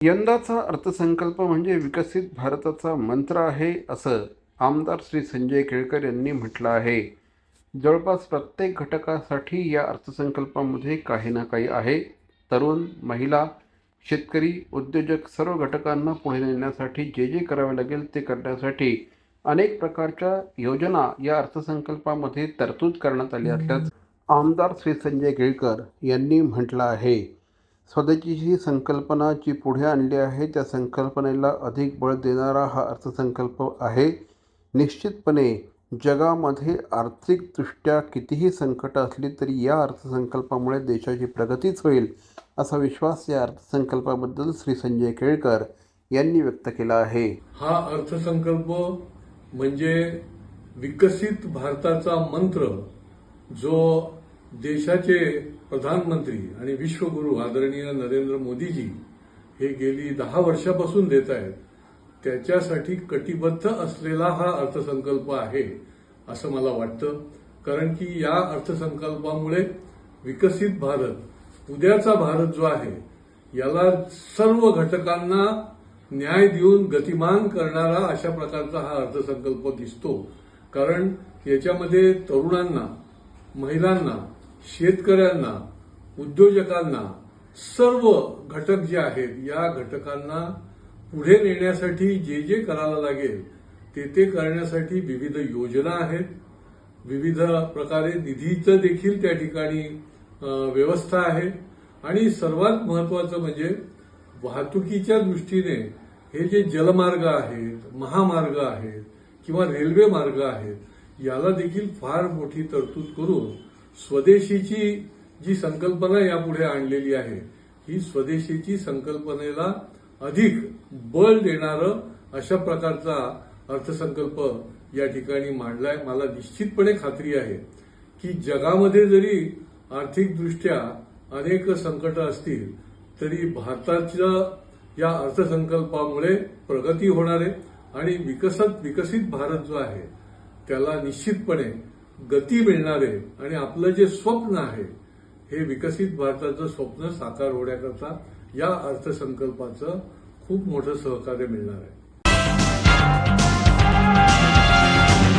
यंदाचा अर्थसंकल्प म्हणजे विकसित भारताचा मंत्र आहे असं आमदार श्री संजय केळकर यांनी म्हटलं आहे. जवळपास प्रत्येक घटकासाठी या अर्थसंकल्पामध्ये काही ना काही आहे. तरुण महिला शेतकरी उद्योजक सर्व घटकांना पुढे नेण्यासाठी जे जे करावे लागेल ते करण्यासाठी अनेक प्रकारच्या योजना या अर्थसंकल्पामध्ये तरतूद करण्यात आली असल्याचं आमदार श्री संजय केळकर यांनी म्हटलं आहे. स्वतःची जी संकल्पना जी पुढे आणली आहे. त्या संकल्पनेला अधिक बळ देणारा हा अर्थसंकल्प आहे. निश्चितपणे जगामध्ये आर्थिकदृष्ट्या कितीही संकट असली तरी या अर्थसंकल्पामुळे देशाची प्रगतीच होईल असा विश्वास या अर्थसंकल्पाबद्दल श्री संजय केळकर यांनी व्यक्त केला आहे. हा अर्थसंकल्प म्हणजे विकसित भारताचा मंत्र जो देशाचे प्रधानमंत्री आणि विश्वगुरू आदरणीय नरेंद्र मोदीजी हे गेली दहा वर्षापासून देत आहेत. त्याच्यासाठी कटिबद्ध असलेला हा अर्थसंकल्प आहे असं मला वाटतं. कारण की या अर्थसंकल्पामुळे विकसित भारत उद्याचा भारत जो आहे याला सर्व घटकांना न्याय देऊन गतिमान करणारा अशा प्रकारचा हा अर्थसंकल्प दिसतो. कारण याच्यामध्ये तरुणांना महिलांना शेतकऱ्यांना उद्योजकांना सर्व घटक जे आहेत या घटकांना पुढे नेण्यासाठी जे जे करायला लागेल ते ते करण्यासाठी विविध योजना आहेत. विविध प्रकारे निधीचं देखील त्या ठिकाणी व्यवस्था आहे. आणि सर्वात महत्वाचं म्हणजे वाहतुकीच्या दृष्टीने हे जे जलमार्ग आहेत महामार्ग आहेत किंवा रेल्वे मार्ग आहेत याला देखील फार मोठी तरतूद करून स्वदेशीची जी संकल्पना यापुढे आणलेली आहे ही स्वदेशीची संकल्पनेला अधिक बळ देणारं अशा प्रकारचा अर्थसंकल्प या ठिकाणी मांडलाय. मला निश्चितपणे खात्री आहे की जगामध्ये जरी आर्थिकदृष्ट्या अनेक संकट असतील तरी भारताच्या या अर्थसंकल्पामुळे प्रगती होणार आहे आणि विकसत विकसित भारत जो आहे त्याला निश्चितपणे गती मिळणार आहे आणि आपलं जे स्वप्न आहे हे विकसित भारताचं स्वप्न साकार होण्याकरता या अर्थसंकल्पाचं खूप मोठं सहकार्य मिळणार आहे.